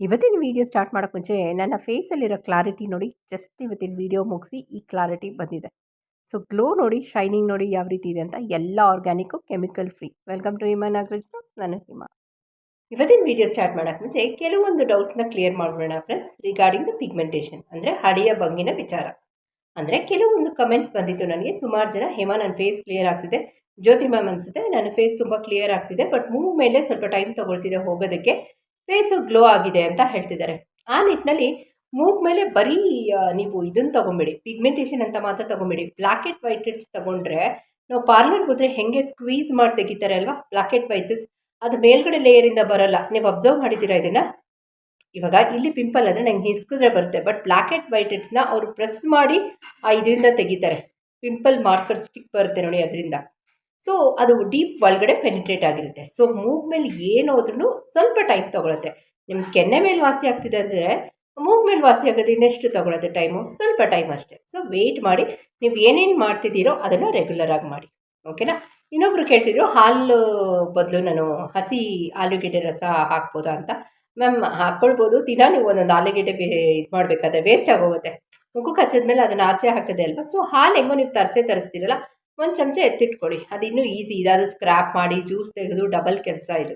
ಇವತ್ತಿನ video start ಮಾಡೋಕ್ಕೆ ಮುಂಚೆ ನನ್ನ ಫೇಸಲ್ಲಿರೋ ಕ್ಲಾರಿಟಿ ನೋಡಿ ಜಸ್ಟ್ ಇವತ್ತಿನ ವಿಡಿಯೋ ಮುಗಿಸಿ ಈ ಕ್ಲಾರಿಟಿ ಬಂದಿದೆ. ಸೊ ಗ್ಲೋ ನೋಡಿ ಶೈನಿಂಗ್ ನೋಡಿ ಯಾವ ರೀತಿ ಇದೆ ಅಂತ ಎಲ್ಲ organic chemical free welcome to Hima Nagaraj ನಾನು ಹಿಮಾ ಇವತ್ತಿನ ವೀಡಿಯೋ ಸ್ಟಾರ್ಟ್ ಮಾಡೋಕ್ಕೆ ಮುಂಚೆ ಕೆಲವೊಂದು ಡೌಟ್ಸ್ನ ಕ್ಲಿಯರ್ ಮಾಡ್ಬಿಡೋಣ ಫ್ರೆಂಡ್ಸ್ ರಿಗಾರ್ಡಿಂಗ್ ದ ಪಿಗ್ಮೆಂಟೇಷನ್ ಅಂದರೆ ಹಳೆಯ ಬಂಗಿನ ವಿಚಾರ. ಅಂದರೆ ಕೆಲವೊಂದು ಕಮೆಂಟ್ಸ್ ಬಂದಿತ್ತು ನನಗೆ ಸುಮಾರು ಜನ, ಹೇಮಾ ನನ್ನ ಫೇಸ್ ಕ್ಲಿಯರ್ ಆಗ್ತಿದೆ. ಜ್ಯೋತಿ ಮ್ಯಾಮ್ ಅನಿಸುತ್ತೆ, ನನ್ನ ಫೇಸ್ ತುಂಬ ಕ್ಲಿಯರ್ ಆಗ್ತಿದೆ ಬಟ್ ಮೂವ್ ಮೇಲೆ ಸ್ವಲ್ಪ ಟೈಮ್ ತೊಗೊಳ್ತಿದೆ ಹೋಗೋದಕ್ಕೆ. ಫೇಸು ಗ್ಲೋ ಆಗಿದೆ ಅಂತ ಹೇಳ್ತಿದ್ದಾರೆ. ಆ ನಿಟ್ಟಿನಲ್ಲಿ ಮೂಗ್ ಮೇಲೆ ಬರೀ ನೀವು ಇದನ್ನು ತೊಗೊಂಬೇಡಿ ಪಿಗ್ಮೆಂಟೇಷನ್ ಅಂತ ಮಾತ್ರ ತೊಗೊಂಬೇಡಿ. ಬ್ಲ್ಯಾಕ್ ಆ್ಯಂಡ್ ವೈಟ್ ತೊಗೊಂಡ್ರೆ ನಾವು ಪಾರ್ಲರ್ಗೆ ಹೋದರೆ ಹೆಂಗೆ ಸ್ಕ್ವೀಸ್ ಮಾಡಿ ತೆಗಿತಾರೆ ಅಲ್ವಾ? ಬ್ಲ್ಯಾಕೆಟ್ ವೈಟ್ಸ್ ಅದು ಮೇಲ್ಗಡೆ ಲೇಯರಿಂದ ಬರೋಲ್ಲ. ನೀವು ಅಬ್ಸರ್ವ್ ಮಾಡಿದ್ದೀರಾ ಇದನ್ನು? ಇವಾಗ ಇಲ್ಲಿ ಪಿಂಪಲ್ ಅಂದರೆ ನಂಗೆ ಹಿಸ್ಕಿದ್ರೆ ಬರುತ್ತೆ. ಬಟ್ ಬ್ಲ್ಯಾಕ್ ಆ್ಯಂಡ್ ವೈಟ್ ಅವರು ಪ್ರೆಸ್ ಮಾಡಿ ಆ ಇದರಿಂದ ತೆಗಿತಾರೆ. ಪಿಂಪಲ್ ಮಾರ್ಕರ್ ಸ್ಟಿಕ್ ಬರುತ್ತೆ ನೋಡಿ ಅದರಿಂದ. ಸೊ ಅದು ಡೀಪ್ ಒಳಗಡೆ ಪೆನಿಟ್ರೇಟ್ ಆಗಿರುತ್ತೆ. ಸೊ ಮೂಗ್ ಮೇಲೆ ಏನು ಸ್ವಲ್ಪ ಟೈಮ್ ತೊಗೊಳುತ್ತೆ. ನಿಮ್ಮ ಕೆನ್ನೆ ಮೇಲೆ ವಾಸಿ ಆಗ್ತಿದೆ ಅಂದರೆ, ಮೂಗ್ ಮೇಲೆ ವಾಸಿ ಆಗೋದು ಇನ್ನೆಷ್ಟು ತೊಗೊಳತ್ತೆ ಟೈಮು ಸ್ವಲ್ಪ ಟೈಮ್ ಅಷ್ಟೇ. ಸೊ ವೆಯ್ಟ್ ಮಾಡಿ, ನೀವು ಏನೇನು ಮಾಡ್ತಿದ್ದೀರೋ ಅದನ್ನು ರೆಗ್ಯುಲರಾಗಿ ಮಾಡಿ. ಓಕೆನಾ ಇನ್ನೊಬ್ರು ಕೇಳ್ತಿದ್ರು, ಹಾಲು ಬದಲು ನಾನು ಹಸಿ ಆಲೂಗೆಡ್ಡೆ ರಸ ಹಾಕ್ಬೋದಾ ಅಂತ. ಮ್ಯಾಮ್ ಹಾಕ್ಕೊಳ್ಬೋದು ದಿನ ನೀವು ಒಂದೊಂದು ಆಲೂಗೆಡ್ಡೆ ಇದು ಮಾಡಬೇಕಾದ್ರೆ ವೇಸ್ಟ್ ಆಗೋಗುತ್ತೆ. ಕಚ್ಚಿದ ಮೇಲೆ ಅದನ್ನು ಆಚೆ ಹಾಕೋದೆ ಅಲ್ವಾ? ಸೊ ಹಾಲು ಹೆಂಗೋ ನೀವು ತರಿಸೇ ತರಿಸ್ತೀರಲ್ಲ ಒಂದು ಚಮಚ ಎತ್ತಿಟ್ಕೊಳ್ಳಿ. ಅದಿನ್ನೂ ಈಸಿ. ಇದಾದರೂ ಸ್ಕ್ರ್ಯಾಪ್ ಮಾಡಿ ಜ್ಯೂಸ್ ತೆಗೆದು ಡಬಲ್ ಕೆಲಸ ಇದು.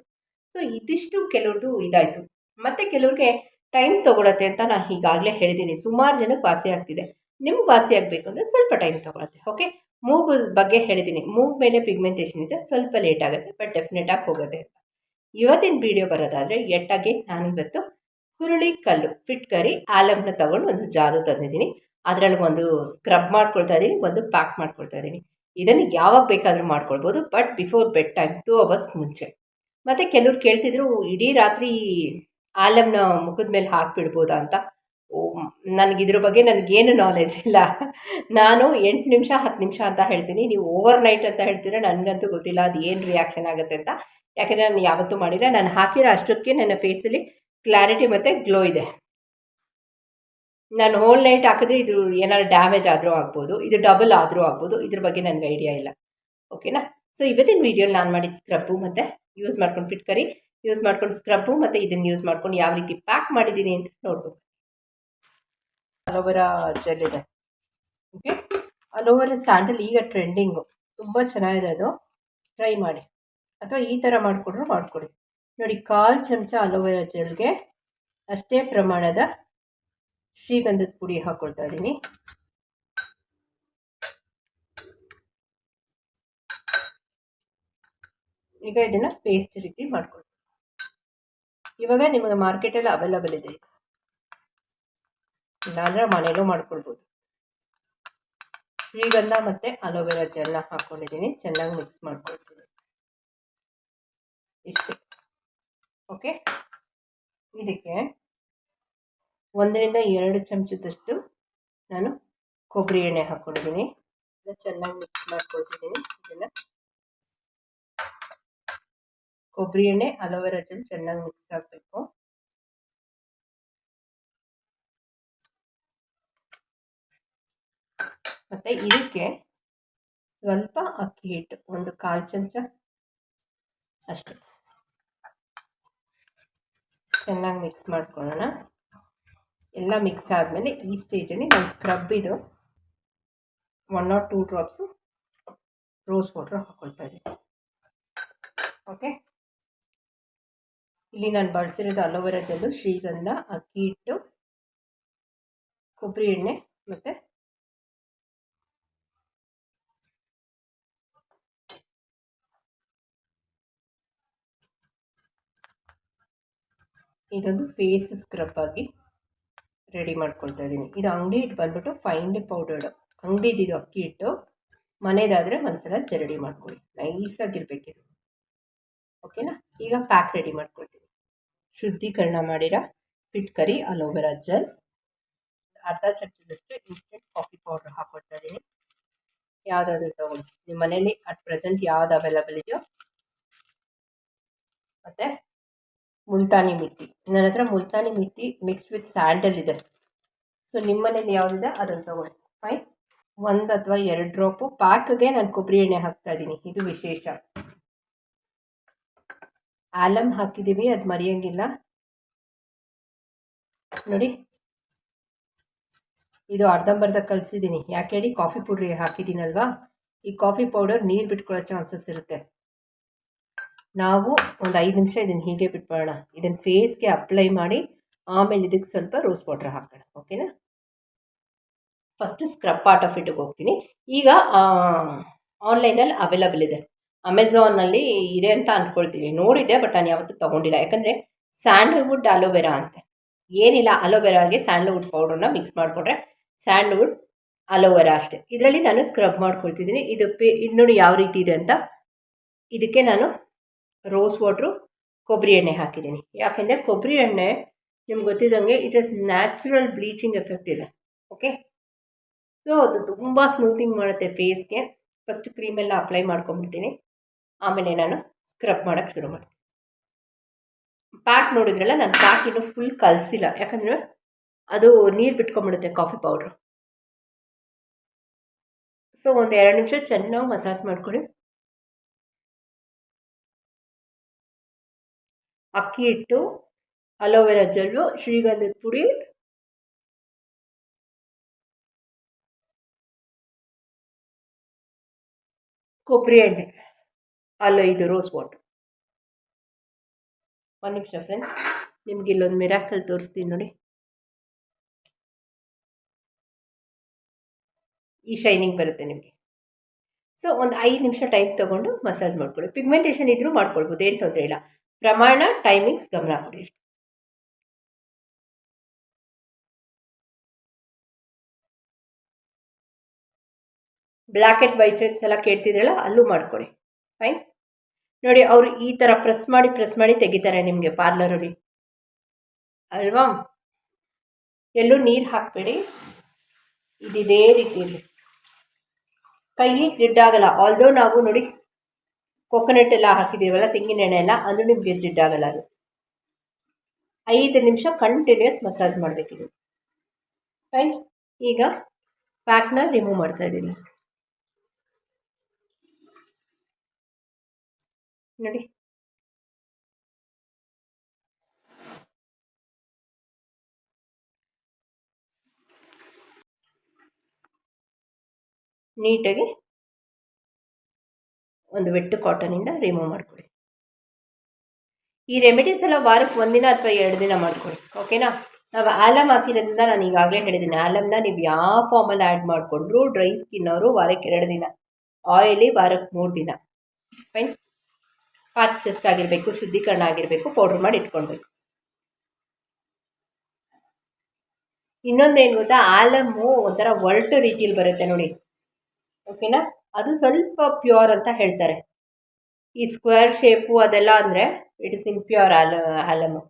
ಸೊ ಇದಿಷ್ಟು ಕೆಲವ್ರದ್ದು ಇದಾಯಿತು. ಮತ್ತು ಕೆಲವ್ರಿಗೆ ಟೈಮ್ ತೊಗೊಳತ್ತೆ ಅಂತ ನಾನು ಈಗಾಗಲೇ ಹೇಳಿದ್ದೀನಿ ಸುಮಾರು ಜನಕ್ಕೆ ವಾಸಿ ಆಗ್ತಿದೆ. ನಿಮ್ಗೆ ವಾಸಿ ಆಗಬೇಕು ಅಂದರೆ ಸ್ವಲ್ಪ ಟೈಮ್ ತೊಗೊಳತ್ತೆ. ಓಕೆ ಮೂಗು ಬಗ್ಗೆ ಹೇಳಿದ್ದೀನಿ ಮೂಗ್ ಮೇಲೆ ಪಿಗ್ಮೆಂಟೇಷನ್ ಇದೆ ಸ್ವಲ್ಪ ಲೇಟ್ ಆಗುತ್ತೆ ಬಟ್ ಡೆಫಿನೆಟಾಗಿ ಹೋಗುತ್ತೆ ಅಂತ. ಇವತ್ತಿನ ವೀಡಿಯೋ ಬರೋದಾದರೆ ಎಟ್ಟಾಗಿ ನಾನಿವತ್ತು ಹುರುಳಿ ಕಲ್ಲು ಫಿಟ್ಕರಿ ಆಲಮ್ನ ತೊಗೊಂಡು ಒಂದು ಜಾದು ತಂದಿದ್ದೀನಿ. ಅದರಲ್ಲಿ ಒಂದು ಸ್ಕ್ರಬ್ ಮಾಡ್ಕೊಳ್ತಾ ಇದ್ದೀನಿ ಒಂದು ಪ್ಯಾಕ್ ಮಾಡ್ಕೊಳ್ತಾ ಇದ್ದೀನಿ ಇದನ್ನು ಯಾವಾಗ ಬೇಕಾದರೂ ಮಾಡ್ಕೊಳ್ಬೋದು but before bed time two hours ಮುಂಚೆ. ಮತ್ತು ಕೆಲವ್ರು ಕೇಳ್ತಿದ್ರು, ಇಡೀ ರಾತ್ರಿ ಆಲಮ್ನ ಮುಖದ ಮೇಲೆ ಹಾಕಿಬಿಡ್ಬೋದಾ ಅಂತ? ನನಗೆ ಇದ್ರ ಬಗ್ಗೆ ನನಗೇನು ನಾಲೆಜ್ ಇಲ್ಲ. ನಾನು ಎಂಟು ನಿಮಿಷ, ಹತ್ತು ನಿಮಿಷ ಅಂತ ಹೇಳ್ತೀನಿ. ನೀವು ಓವರ್ ನೈಟ್ ಅಂತ ಹೇಳ್ತೀರಾ, ನನಗಂತೂ ಗೊತ್ತಿಲ್ಲ, ಅದು ಏನು ರಿಯಾಕ್ಷನ್ ಆಗುತ್ತೆ ಅಂತ. ಯಾಕೆಂದರೆ ನಾನು ಯಾವತ್ತೂ ಮಾಡಿಲ್ಲ. ನಾನು ಹಾಕಿರೋ ಅಷ್ಟೊತ್ತಿಗೆ ನನ್ನ ಫೇಸಲ್ಲಿ ಕ್ಲಾರಿಟಿ ಮತ್ತು ಗ್ಲೋ ಇದೆ. ನಾನು ಹೋಲ್ ನೈಟ್ ಹಾಕಿದ್ರೆ ಇದು ಏನಾದ್ರು ಡ್ಯಾಮೇಜ್ ಆದರೂ ಆಗ್ಬೋದು, ಇದು ಡಬಲ್ ಆದರೂ ಆಗ್ಬೋದು, ಇದ್ರ ಬಗ್ಗೆ ನನಗೆ ಐಡಿಯಾ ಇಲ್ಲ. ಓಕೆನಾ ಸೊ ಇವತ್ತಿನ ವೀಡಿಯೋಲಿ ನಾನು ಮಾಡಿದ ಸ್ಕ್ರಬ್ಬು ಮತ್ತು ಯೂಸ್ ಮಾಡ್ಕೊಂಡು ಫಿಟ್ ಕರಿ ಯೂಸ್ ಮಾಡ್ಕೊಂಡು ಸ್ಕ್ರಬ್ಬು ಮತ್ತು ಇದನ್ನು ಯೂಸ್ ಮಾಡ್ಕೊಂಡು ಯಾವ ರೀತಿ ಪ್ಯಾಕ್ ಮಾಡಿದ್ದೀನಿ ಅಂತ ನೋಡ್ಬೋದು ಅಲೋವೆರಾ ಜೆಲ್ ಇದೆ. ಓಕೆ ಅಲೋವೆರಾ ಸ್ಯಾಂಡಲ್ ಈಗ ಟ್ರೆಂಡಿಂಗು ತುಂಬ ಚೆನ್ನಾಗಿದೆ ಅದು. ಟ್ರೈ ಮಾಡಿ. ಅಥವಾ ಈ ಥರ ಮಾಡಿಕೊಡ್ರು ಮಾಡಿಕೊಡಿ. ನೋಡಿ, ಕಾಲು ಚಮಚ ಅಲೋವೆರಾ ಜೆಲ್ಗೆ ಅಷ್ಟೇ ಪ್ರಮಾಣದ ಶ್ರೀಗಂಧದ ಪುಡಿ ಹಾಕ್ಕೊಳ್ತಾ ಇದ್ದೀನಿ. ಈಗ ಇದನ್ನು ಪೇಸ್ಟ್ ರೀತಿ ಮಾಡ್ಕೊಳ್ತೀನಿ. ಇವಾಗ ನಿಮಗೆ ಮಾರ್ಕೆಟಲ್ಲಿ ಅವೈಲಬಲ್ ಇದೆ. ಇಲ್ಲಾಂದರೆ ಮನೇಲೂ ಮಾಡ್ಕೊಳ್ಬೋದು. ಶ್ರೀಗಂಧ ಮತ್ತು ಅಲೋವೆರಾ ಜೆಲ್ನ ಹಾಕ್ಕೊಂಡಿದ್ದೀನಿ ಚೆನ್ನಾಗಿ ಮಿಕ್ಸ್ ಮಾಡ್ಕೊಳ್ತೀನಿ. ಇಷ್ಟೇ. ಓಕೆ ಇದಕ್ಕೆ ಒಂದರಿಂದ ಎರಡು ಚಮಚದಷ್ಟು ನಾನು ಕೊಬ್ಬರಿ ಎಣ್ಣೆ ಹಾಕ್ಕೊಂಡಿದ್ದೀನಿ. ಚೆನ್ನಾಗಿ ಮಿಕ್ಸ್ ಮಾಡ್ಕೊಳ್ತಿದ್ದೀನಿ. ಇದನ್ನು ಕೊಬ್ಬರಿ ಎಣ್ಣೆ, ಅಲೋವೆರಾ ಜೆಲ್ ಚೆನ್ನಾಗಿ ಮಿಕ್ಸ್ ಆಗಬೇಕು. ಮತ್ತು ಇದಕ್ಕೆ ಸ್ವಲ್ಪ ಅಕ್ಕಿ ಹಿಟ್ಟು, ಒಂದು ಕಾಲು ಚಮಚ ಅಷ್ಟೆ. ಚೆನ್ನಾಗಿ ಮಿಕ್ಸ್ ಮಾಡ್ಕೊಳ್ಳೋಣ. ಎಲ್ಲ ಮಿಕ್ಸ್ ಆದಮೇಲೆ ಈ ಸ್ಟೇಜಲ್ಲಿ ನಾನು ಸ್ಕ್ರಬ್ ಇದು one or two drops rose water ಹಾಕೊಳ್ತಾ ಇದ್ದೀನಿ. ಓಕೆ ಇಲ್ಲಿ ನಾನು ಬಳಸಿರೋದು ಅಲೋವೆರಾ ಜೆಲ್ಲು ಶ್ರೀಗಂಧ, ಅಕ್ಕಿ ಹಿಟ್ಟು, ಕೊಬ್ಬರಿ ಎಣ್ಣೆ ಮತ್ತು ಇದೊಂದು ಫೇಸ್ ಸ್ಕ್ರಬ್ ಆಗಿ ರೆಡಿ ಮಾಡ್ಕೊಳ್ತಾ ಇದ್ದೀನಿ. ಇದು ಅಂಗಡಿ ಹಿಟ್ಟು ಬಂದ್ಬಿಟ್ಟು ಫೈನ್ ಪೌಡರ್ಡು ಅಂಗಡಿದು ಅಕ್ಕಿ ಹಿಟ್ಟು. ಮನೆಯದಾದರೆ ಒಂದ್ಸಲ ಜರಡಿ ಮಾಡ್ಕೊಳ್ಳಿ. ನೈಸಾಗಿರ್ಬೇಕಿದು. ಓಕೆನಾ? ಈಗ ಪ್ಯಾಕ್ ರೆಡಿ ಮಾಡ್ಕೊಳ್ತೀನಿ. ಶುದ್ಧೀಕರಣ ಮಾಡಿರೋ ಕರಿ ಅಲೋವೆರಾ ಜೆಲ್ ಅರ್ಧ ಚಮಚದಷ್ಟು ಇನ್ಸ್ಟೆಂಟ್ ಕಾಫಿ ಪೌಡ್ರ್ ಹಾಕೊಳ್ತಾ ಇದ್ದೀನಿ. ಯಾವುದಾದ್ರೂ ತಗೊಳ್ಳಿ. ನಿಮ್ಮ ಮನೇಲಿ ಅಟ್ ಪ್ರೆಸೆಂಟ್ ಯಾವ್ದು ಅವೈಲಬಲ್ ಇದೆಯೋ. ಮತ್ತು ಮುಲ್ತಾನಿ ಮಿಟ್ಟಿ. ನನ್ನ ಹತ್ರ multani mitti mixed with sandal ಇದೆ. ಸೊ ನಿಮ್ಮನೇಲಿ ಯಾವುದಿದೆ? ಅದನ್ನು ತೊಗೊಳ್ಳಿ. ಫೈನ್ ಒಂದು ಅಥವಾ ಎರಡು ಡ್ರಾಪು ಪ್ಯಾಕ್ಗೆ ನಾನು ಕೊಬ್ಬರಿ ಎಣ್ಣೆ ಹಾಕ್ತಾ ಇದ್ದೀನಿ. ಇದು ವಿಶೇಷ. ಆಲಮ್ ಹಾಕಿದ್ದೀವಿ ಅದು ಮರೆಯೋಂಗಿಲ್ಲ. ನೋಡಿ. ಇದು ಅರ್ಧಂಬರ್ಧ ಕಲಿಸಿದ್ದೀನಿ ಯಾಕೆ ಹೇಳಿ? ಕಾಫಿ ಪೌಡ್ರಿ ಹಾಕಿದ್ದೀನಲ್ವಾ ಈ ಕಾಫಿ ಪೌಡರ್ ನೀರು ಬಿಟ್ಕೊಳ್ಳೋ ಚಾನ್ಸಸ್ ಇರುತ್ತೆ. ನಾವು ಒಂದು ಐದು ನಿಮಿಷ ಇದನ್ನು ಹೀಗೆ ಬಿಟ್ಬಿಡೋಣ. ಇದನ್ನು ಫೇಸ್ಗೆ ಅಪ್ಲೈ ಮಾಡಿ, ಆಮೇಲೆ ಇದಕ್ಕೆ ಸ್ವಲ್ಪ ರೋಸ್ ವಾಟ್ರ್ ಹಾಕೋಣ. ಓಕೆನಾ ಫಸ್ಟ್ ಸ್ಕ್ರಬ್ ಪಾರ್ಟ್ ಆಫ್ ಇಟ್ಟಿಗೆ ಹೋಗ್ತೀನಿ. ಈಗ ಆನ್ಲೈನಲ್ಲಿ ಅವೈಲಬಲ್ ಇದೆ. ಅಮೆಝಾನಲ್ಲಿ ಇದೆ ಅಂತ ಅಂದ್ಕೊಳ್ತೀನಿ ನೋಡಿದೆ ಬಟ್ ನಾನು ಯಾವತ್ತೂ ತೊಗೊಂಡಿಲ್ಲ. ಯಾಕಂದರೆ ಸ್ಯಾಂಡಲ್ವುಡ್ ಅಲೋವೆರಾ ಅಂತೆ. ಏನಿಲ್ಲ ಅಲೋವೆರಾಗೆ ಸ್ಯಾಂಡಲ್ವುಡ್ ಪೌಡ್ರನ್ನ ಮಿಕ್ಸ್ ಮಾಡಿಕೊಂಡ್ರೆ ಸ್ಯಾಂಡಲ್ವುಡ್ ಅಲೋವೆರಾ ಅಷ್ಟೇ. ಇದರಲ್ಲಿ ನಾನು ಸ್ಕ್ರಬ್ ಮಾಡ್ಕೊಳ್ತಿದ್ದೀನಿ. ಇದು ಪೇ, ಇದು ನೋಡಿ ಯಾವ ರೀತಿ ಇದೆ ಅಂತ. ಇದಕ್ಕೆ ನಾನು ರೋಸ್ ವಾಟ್ರು ಕೊಬ್ಬರಿ ಎಣ್ಣೆ ಹಾಕಿದ್ದೀನಿ. ಯಾಕೆಂದರೆ ಕೊಬ್ಬರಿ ಎಣ್ಣೆ ನಿಮ್ಗೆ ಗೊತ್ತಿದ್ದಂಗೆ it is natural bleaching effect ಇದೆ. ಓಕೆ ಸೊ ಅದು ತುಂಬ ಸ್ಮೂತಿಂಗ್ ಮಾಡುತ್ತೆ ಫೇಸ್ಗೆ ಫಸ್ಟ್ ಕ್ರೀಮೆಲ್ಲ ಅಪ್ಲೈ ಮಾಡ್ಕೊಂಬಿಡ್ತೀನಿ ಆಮೇಲೆ ನಾನು ಸ್ಕ್ರಬ್ ಮಾಡೋಕ್ಕೆ ಶುರು ಮಾಡ್ತೀನಿ. ಪ್ಯಾಕ್ ನೋಡಿದ್ರಲ್ಲ, ನಾನು ಪ್ಯಾಕ್ ಇನ್ನೂ ಫುಲ್ ಕಲಸಿಲ್ಲ. ಯಾಕಂದರೆ ಅದು ನೀರು ಬಿಟ್ಕೊಂಬಿಡುತ್ತೆ ಕಾಫಿ ಪೌಡ್ರು ಸೊ ಒಂದು ಎರಡು ನಿಮಿಷ ಚೆನ್ನಾಗಿ ಮಸಾಜ್ ಮಾಡ್ಕೊಳ್ಳಿ. ಅಕ್ಕಿ ಹಿಟ್ಟು, ಅಲೋವೆರಾ ಜೆಲ್ಲು, ಶ್ರೀಗಂಧದ ಪುಡಿ, ಕೊಬ್ಬರಿ ಎಣ್ಣೆ, ಅಲ್ಲ ಇದು ರೋಸ್ ವಾಟರ್. ಒಂದು ನಿಮಿಷ ಫ್ರೆಂಡ್ಸ್, ನಿಮ್ಗೆ ಇಲ್ಲೊಂದು ಮಿರಾಕಲ್ ತೋರಿಸ್ತೀನಿ ನೋಡಿ. ಈ ಶೈನಿಂಗ್ ಬರುತ್ತೆ ನಿಮಗೆ. ಸೊ, ಒಂದು ಐದು ನಿಮಿಷ ಟೈಮ್ ತೊಗೊಂಡು ಮಸಾಜ್ ಮಾಡ್ಕೊಳ್ಳಿ. ಪಿಗ್ಮೆಂಟೇಷನ್ ಇದ್ದರೂ ಮಾಡ್ಕೊಳ್ಬೋದು, ಏನು ತೊಂದರೆ ಇಲ್ಲ. ಪ್ರಮಾಣ ಟೈಮಿಂಗ್ಸ್ ಗಮನ ಕೊಡಿ. ವೈಟ್ ಹೆಡ್ಸ್ ಎಲ್ಲ ಕೇಳ್ತಿದ್ರಲ್ಲ, ಅಲ್ಲೂ ಮಾಡ್ಕೊಳ್ಳಿ ಫೈನ್ ನೋಡಿ, ಅವರು ಈ ಥರ ಪ್ರೆಸ್ ಮಾಡಿ ಪ್ರೆಸ್ ಮಾಡಿ ತೆಗಿತಾರೆ ನಿಮಗೆ ಪಾರ್ಲರಲ್ಲಿ ಅಲ್ವಾ? ಎಲ್ಲೂ ನೀರು ಹಾಕಬೇಡಿ. ಇದಿದೇ ರೀತಿಯಲ್ಲಿ ಕೈ ಜಿಡ್ಡಾಗಲ್ಲ. ಆಲ್ದೋ ನಾವು ನೋಡಿ ಕೊಕೊನಟ್ ಎಲ್ಲ ಹಾಕಿದ್ದೀವಲ್ಲ ತೆಂಗಿನ ಎಣ್ಣೆ ಎಲ್ಲ ಅದು ನಿಮಗೆ ಜಿಡ್ಡಾಗಲ್ಲ ಅದು. ಐದು ನಿಮಿಷ ಕಂಟಿನ್ಯೂಸ್ ಮಸಾಜ್ ಮಾಡಬೇಕಿದು ಫೈನ್ ಈಗ ಪ್ಯಾಕ್ನ ರಿಮೂವ್ ಮಾಡ್ತಾ ಇದ್ದೀನಿ. ನೋಡಿ. ನೀಟಾಗಿ ಒಂದು ವೆಟ್ಟು ಕಾಟನಿಂದ ರಿಮೂವ್ ಮಾಡಿಕೊಡಿ ಈ ರೆಮಿಡೀಸ್ ಎಲ್ಲ ವಾರಕ್ಕೆ ಒಂದಿನ ಅಥವಾ ಎರಡು ದಿನ ಮಾಡ್ಕೊಳ್ಳಿ ಓಕೆನಾ ನಾವು ಆಲಮ್ ಹಾಕಿರೋದ್ರಿಂದ ನಾನು ಈಗಾಗಲೇ ಹೇಳಿದ್ದೀನಿ ಆಲಮ್ನ ನೀವು ಯಾವ ಫಾರ್ಮಲ್ಲಿ ಆ್ಯಡ್ ಮಾಡಿಕೊಂಡ್ರು ಡ್ರೈ ಸ್ಕಿನ್ ಅವರು ವಾರಕ್ಕೆ ಎರಡು ದಿನ ಆಯಿಲಿ ವಾರಕ್ಕೆ ಮೂರು ದಿನ. ಫೈನ್ ಪಾಚ್ ಟೆಸ್ಟ್ ಆಗಿರಬೇಕು, ಶುದ್ಧೀಕರಣ ಆಗಿರಬೇಕು ಪೌಡ್ರ್ ಮಾಡಿ ಇಟ್ಕೊಳ್ಬೇಕು. ಇನ್ನೊಂದೇನು ಗೊತ್ತಾ? ಆಲಮ್ಮು ಒಂಥರ ಒರಟು ರೀತಿಯಲ್ಲಿ ಬರುತ್ತೆ ನೋಡಿ ಓಕೆನಾ ಅದು ಸ್ವಲ್ಪ ಪ್ಯೂರ್ ಅಂತ ಹೇಳ್ತಾರೆ. ಈ ಸ್ಕ್ವೇರ್ ಶೇಪು ಅದೆಲ್ಲ ಅಂದರೆ ಇಟ್ ಇಸ್ ಇಂಪ್ಯೂರ್ ಆಲ ಆಲಮು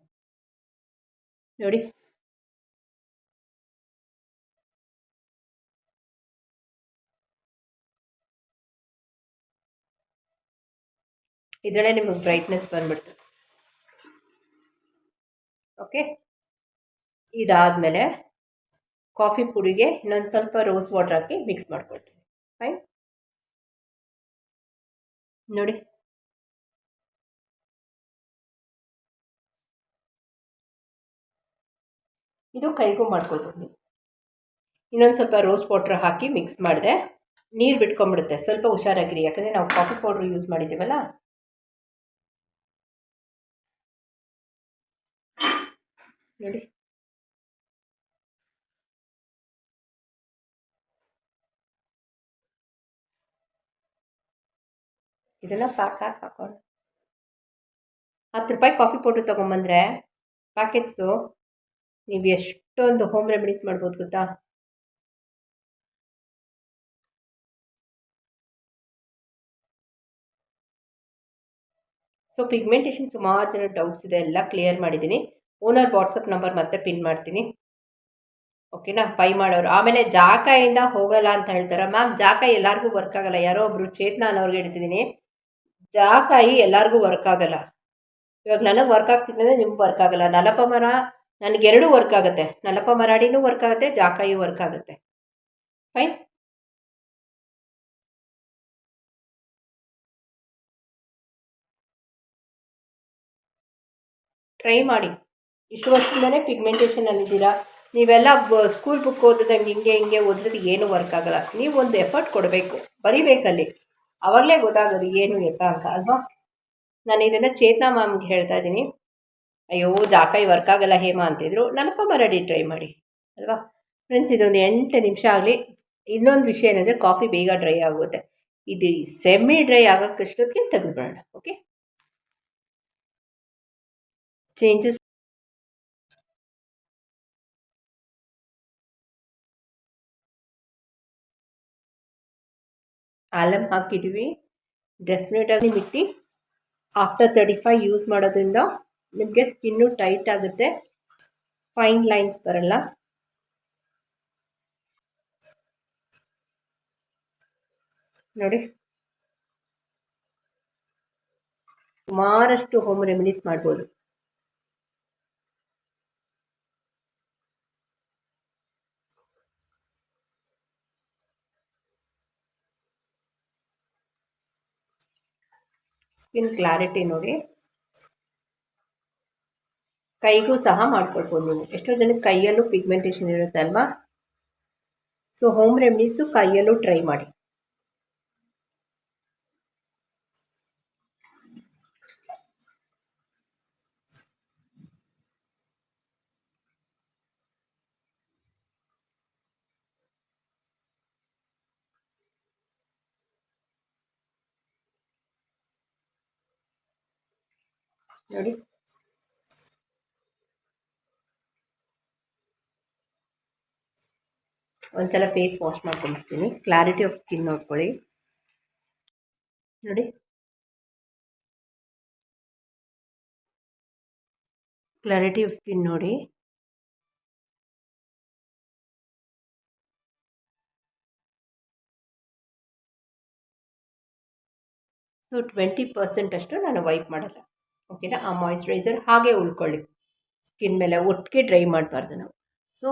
ನೋಡಿ. ಇದರಲ್ಲೇ ನಿಮಗೆ ಬ್ರೈಟ್ನೆಸ್ ಬಂದ್ಬಿಡ್ತು. ಓಕೆ ಇದಾದಮೇಲೆ ಕಾಫಿ ಪುಡಿಗೆ ಇನ್ನೊಂದು ಸ್ವಲ್ಪ ರೋಸ್ ವಾಟರ್ ಹಾಕಿ ಮಿಕ್ಸ್ ಮಾಡ್ಕೊಳ್ತೀನಿ. ಫೈನ್ ನೋಡಿ. ಇದು ಕೈಗೂ ಮಾಡ್ಕೊಳ್ಬೋದು ಇನ್ನೊಂದು ಸ್ವಲ್ಪ ರೋಸ್ ಪೌಡ್ರ್ ಹಾಕಿ ಮಿಕ್ಸ್ ಮಾಡಿದೆ. ನೀರು ಬಿಟ್ಕೊಂಡ್ಬಿಡುತ್ತೆ. ಸ್ವಲ್ಪ ಹುಷಾರಾಗಿರಿ. ಯಾಕಂದರೆ ನಾವು ಕಾಫಿ ಪೌಡ್ರ್ ಯೂಸ್ ಮಾಡಿದ್ದೀವಲ್ಲ? ನೋಡಿ. ಇದೆಲ್ಲ ಪ್ಯಾಕ್ ಹಾಕಿ ಹಾಕೋಣ. ಹತ್ತು ರೂಪಾಯಿ ಕಾಫಿ ಪೌಡ್ರ್ ತೊಗೊಂಬಂದರೆ ಪ್ಯಾಕೆಟ್ಸು ನೀವು ಎಷ್ಟೊಂದು ಹೋಮ್ ರೆಮಿಡೀಸ್ ಮಾಡ್ಬೋದು ಗೊತ್ತಾ? ಸೊ ಪಿಗ್ಮೆಂಟೇಷನ್ ಸುಮಾರು ಜನ ಡೌಟ್ಸ್ ಇದೆ. ಎಲ್ಲ ಕ್ಲಿಯರ್ ಮಾಡಿದ್ದೀನಿ. ಓನರ್ ವಾಟ್ಸಪ್ ನಂಬರ್ ಮತ್ತೆ ಪಿನ್ ಮಾಡ್ತೀನಿ. ಓಕೆನಾ ಬೈ ಮಾಡೋರು. ಆಮೇಲೆ ಜಾಕಾಯಿಂದ ಹೋಗಲ್ಲ ಅಂತ ಹೇಳ್ತಾರೆ? ಮ್ಯಾಮ್ ಜಾಕಾಯಿ ಎಲ್ಲರಿಗೂ ವರ್ಕ್ ಆಗಲ್ಲ. ಯಾರೋ ಒಬ್ಬರು ಚೇತನ ಅನ್ನೋರ್ಗೆ ಹೇಳ್ತಿದ್ದೀನಿ. ಜಾಕಾಯಿ ಎಲ್ಲರಿಗೂ ವರ್ಕ್ ಆಗಲ್ಲ. ಇವಾಗ ನನಗೆ ವರ್ಕ್ ಆಗ್ತಿದ್ರೆ ನಿಮ್ಗೆ ವರ್ಕ್ ಆಗಲ್ಲ. ನಲಪ ಮರ, ನನಗೆರಡೂ ವರ್ಕ್ ಆಗುತ್ತೆ. ನಲಪ ಮರಾಡಿನೂ ವರ್ಕ್ ಆಗುತ್ತೆ ಜಾಕಾಯಿ ವರ್ಕ್ ಆಗುತ್ತೆ. ಫೈನ್ ಟ್ರೈ ಮಾಡಿ. ಇಷ್ಟು ವರ್ಷದಿಂದಲೇ ಪಿಗ್ಮೆಂಟೇಷನಲ್ಲಿದ್ದೀರಾ ನೀವೆಲ್ಲ ಸ್ಕೂಲ್ ಬುಕ್ ಓದಿದಂಗೆ ಹಿಂಗೆ ಹಿಂಗೆ ಓದಿದ್ರೆ ಏನೂ ವರ್ಕ್ ಆಗಲ್ಲ. ನೀವು ಒಂದು ಎಫರ್ಟ್ ಕೊಡಬೇಕು. ಬರಿಬೇಕಲ್ಲಿ. ಆವಾಗಲೇ ಗೊತ್ತಾಗೋದು ಏನು ಎತ್ತ ಅಂತ, ಅಲ್ವಾ? ನಾನು ಇದನ್ನು ಚೇತನಾ ಮ್ಯಾಮ್ಗೆ ಹೇಳ್ತಾ ಇದ್ದೀನಿ. ಅಯ್ಯೋ ಜಾಕಾಯಿ ವರ್ಕ್ ಆಗಲ್ಲ ಹೇಮಾ ಅಂತಿದ್ರು. ನನಪ್ಪ ಮರಡಿ ಟ್ರೈ ಮಾಡಿ, ಅಲ್ವಾ? ಫ್ರೆಂಡ್ಸ್ ಇದೊಂದು ಎಂಟು ನಿಮಿಷ ಆಗಲಿ. ಇನ್ನೊಂದು ವಿಷಯ ಏನಂದರೆ ಕಾಫಿ ಬೇಗ ಡ್ರೈ ಆಗುತ್ತೆ. ಇದು ಸೆಮಿ ಡ್ರೈ ಆಗೋಕ್ಕಷ್ಟೊತ್ತಿಗೆ ತೆಗೆದುಬಿಡೋಣ ಓಕೆ ಚೇಂಜಸ್ ಆಲಮ್ ಹಾಕಿದ್ದೀವಿ ಡೆಫಿನೆಟಾಗಿ ಮಿಟ್ಟಿ ಆಫ್ಟರ್ ತರ್ಟಿ ಫೈವ್ ಯೂಸ್ ಮಾಡೋದ್ರಿಂದ ನಿಮಗೆ ಸ್ಕಿನ್ನು ಟೈಟ್ ಆಗುತ್ತೆ. ಫೈನ್ ಲೈನ್ಸ್ ಬರಲ್ಲ. ನೋಡಿ. ಸುಮಾರಷ್ಟು ಹೋಮ್ ರೆಮಿಡೀಸ್ ಮಾಡ್ಬೋದು. ಸ್ಕಿನ್ ಕ್ಲಾರಿಟಿ ನೋಡಿ. ಕೈಗೂ ಸಹ ಮಾಡ್ಕೊಳ್ಬೋದು ನೀವು. ಎಷ್ಟೋ ಜನಕ್ಕೆ ಕೈಯಲ್ಲೂ ಪಿಗ್ಮೆಂಟೇಷನ್ ಇರುತ್ತೆ ಅಲ್ವಾ ಸೊ ಹೋಮ್ ರೆಮಿಡೀಸು ಕೈಯಲ್ಲೂ ಟ್ರೈ ಮಾಡಿ. ನೋಡಿ. ಒಂದ್ಸಲ ಫೇಸ್ ವಾಶ್ ಮಾಡ್ಕೊಂಡ್ಬಿಡ್ತೀನಿ. ಕ್ಲಾರಿಟಿ ಆಫ್ ಸ್ಕಿನ್ ನೋಡ್ಕೊಳ್ಳಿ. ನೋಡಿ. ಕ್ಲಾರಿಟಿ ಆಫ್ ಸ್ಕಿನ್ ನೋಡಿ. ಸೊ ಟ್ವೆಂಟಿ ಪರ್ಸೆಂಟ್ ಅಷ್ಟು ನಾನು ವೈಪ್ ಮಾಡಲ್ಲ. ಓಕೆನಾ? ಆ ಮಾಯಿಶ್ಚರೈಸರ್ ಹಾಗೆ ಉಳ್ಕೊಳ್ಳಿ. ಸ್ಕಿನ್ ಮೇಲೆ ಒಟ್ಟಿಗೆ ಡ್ರೈ ಮಾಡಬಾರ್ದು ನಾವು. ಸೊ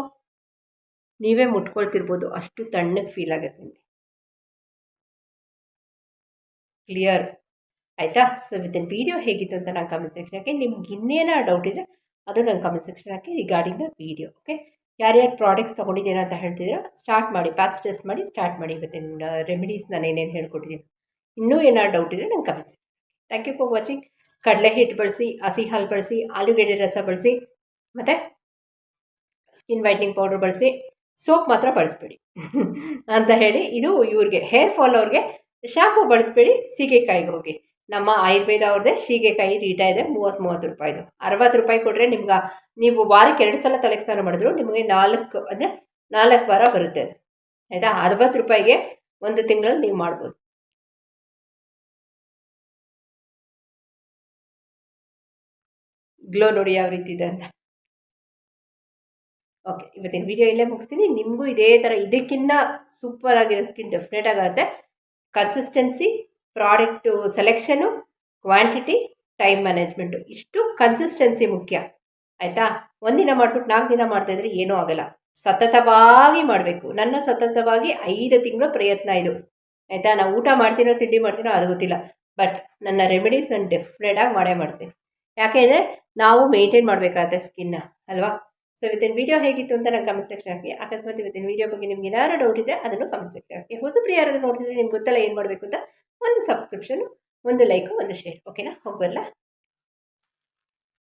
ನೀವೇ ಮುಟ್ಕೊಳ್ತಿರ್ಬೋದು. ಅಷ್ಟು ತಣ್ಣಗೆ ಫೀಲ್ ಆಗುತ್ತೆ ನಿಮಗೆ. ಕ್ಲಿಯರ್ ಆಯಿತಾ? ಸೊ ವಿತಿನ್ ವೀಡಿಯೋ ಹೇಗಿತ್ತು ಅಂತ ನಾನು ಕಮೆಂಟ್ ಸೆಕ್ಷನ್ ಹಾಕಿ. ನಿಮ್ಗೆ ಇನ್ನೇನೋ ಡೌಟ್ ಇದೆ ಅದು ನಾನು ಕಮೆಂಟ್ ಸೆಕ್ಷನ್ ಹಾಕಿ ರಿಗಾರ್ಡಿಂಗ್ ದ ವೀಡಿಯೋ ಓಕೆ ಯಾರ್ಯಾರು ಪ್ರಾಡಕ್ಟ್ಸ್ ತೊಗೊಂಡಿದ್ದೀರಾ ಅಂತ ಹೇಳ್ತಿದ್ದೀರಾ ಸ್ಟಾರ್ಟ್ ಮಾಡಿ ಪ್ಯಾಕ್ಸ್ ಟೆಸ್ಟ್ ಮಾಡಿ ಸ್ಟಾರ್ಟ್ ಮಾಡಿ. ಇವತ್ತಿನ ರೆಮಿಡೀಸ್ ನಾನು ಏನೇನು ಹೇಳ್ಕೊಟ್ಟಿದ್ದೀನಿ. ಇನ್ನೂ ಏನಾರು ಡೌಟ್ ಇದ್ದರೆ ನಂಗೆ comment thank you for watching ಕಡಲೆ ಹಿಟ್ಟು ಬಳಸಿ, ಹಸಿ ಹಾಲು ಬಳಸಿ, ಆಲೂಗೆಡ್ಡೆ ರಸ ಬಳಸಿ, ಮತ್ತು ಸ್ಕಿನ್ ವೈಟ್ನಿಂಗ್ ಪೌಡ್ರ್ ಬಳಸಿ ಸೋಪ್ ಮಾತ್ರ ಬಳಸಬೇಡಿ ಅಂತ ಹೇಳಿ ಇದು ಇವ್ರಿಗೆ ಹೇರ್ ಫಾಲ್ ಅವ್ರಿಗೆ ಶಾಂಪು ಬಳಸಬೇಡಿ, ಸೀಗೆಕಾಯಿಗೆ ಹೋಗಿ. ನಮ್ಮ ಆಯುರ್ವೇದ ಅವ್ರದ್ದೇ ಸೀಗೆಕಾಯಿ ರೀಟಾ ಇದೆ ಮೂವತ್ತು ಮೂವತ್ತು ರೂಪಾಯಿದು ಅರವತ್ತು ರೂಪಾಯಿ ಕೊಟ್ಟರೆ ನಿಮ್ಗೆ, ನೀವು ವಾರಕ್ಕೆ ಎರಡು ಸಲ ತಲೆ ಸ್ನಾನ ಮಾಡಿದ್ರು ನಿಮಗೆ ನಾಲ್ಕು, ಅಂದರೆ ನಾಲ್ಕು ವಾರ ಬರುತ್ತೆ ಅದು. ಆಯಿತಾ? ಅರವತ್ತು ರೂಪಾಯಿಗೆ ಒಂದು ತಿಂಗಳಲ್ಲಿ ನೀವು ಮಾಡ್ಬೋದು. ಗ್ಲೋ ನೋಡಿ ಯಾವ ರೀತಿ ಇದೆ ಅಂತ. ಓಕೆ ಇವತ್ತಿನ ವಿಡಿಯೋ ಇಲ್ಲೇ ಮುಗಿಸ್ತೀನಿ. ನಿಮಗೂ ಇದೇ ಥರ ಇದಕ್ಕಿಂತ ಸೂಪರ್ ಆಗಿರೋ ಸ್ಕಿನ್ ಡೆಫಿನೆಟ್ ಆಗುತ್ತೆ. Consistency product selection quantity time management ಇಷ್ಟು ಕನ್ಸಿಸ್ಟೆನ್ಸಿ ಮುಖ್ಯ. ಆಯಿತಾ? ಒಂದಿನ ಮಾಡ್ಬಿಟ್ಟು ನಾಲ್ಕು ದಿನ ಮಾಡ್ತಾಯಿದ್ರೆ ಏನೂ ಆಗಲ್ಲ. ಸತತವಾಗಿ ಮಾಡಬೇಕು. ನನ್ನ ಸತತವಾಗಿ ಐದು ತಿಂಗಳ ಪ್ರಯತ್ನ ಇದು. ಆಯಿತಾ? ನಾವು ಊಟ ಮಾಡ್ತೀನೋ, ತಿಂಡಿ ಮಾಡ್ತೀನೋ ಅದು ಗೊತ್ತಿಲ್ಲ. ಬಟ್ ನನ್ನ ರೆಮಿಡೀಸ್ ನಾನು ಡೆಫಿನೆಟಾಗಿ ಮಾಡೇ ಮಾಡ್ತೀನಿ. ಯಾಕೆಂದರೆ ನಾವು ಮೇಂಟೈನ್ ಮಾಡಬೇಕಾಗುತ್ತೆ ಸ್ಕಿನ್ನ ಅಲ್ವಾ? ಸೊ ಇವತ್ತಿನ ವೀಡಿಯೋ ಹೇಗಿತ್ತು ಅಂತ ನಾನು ಕಮೆಂಟ್ ಸೆಕ್ಷನ್ ಹಾಕಿ ಅಕಸ್ಮಾತ್ ಇವತ್ತಿನ ವೀಡಿಯೋ ಬಗ್ಗೆ ನಿಮ್ಗೆ ಏನಾದ್ರು ಡೌಟ್ ಇದ್ದರೆ ಅದನ್ನು ಕಮೆಂಟ್ ಸೆಕ್ಷನ್ ಹಾಕಿ ಹೊಸಬ್ರು ಯಾರಾದರೂ ನೋಡ್ತಿದ್ರೆ ನಿಮ್ಗೆ ಗೊತ್ತಲ್ಲ ಏನು ಮಾಡಬೇಕು ಅಂತ, ಒಂದು ಸಬ್ಸ್ಕ್ರಿಪ್ಷನು ಒಂದು ಲೈಕು ಒಂದು ಶೇರ್ ಓಕೆನಾ ಹೋಗ್ಬರಲ್ಲ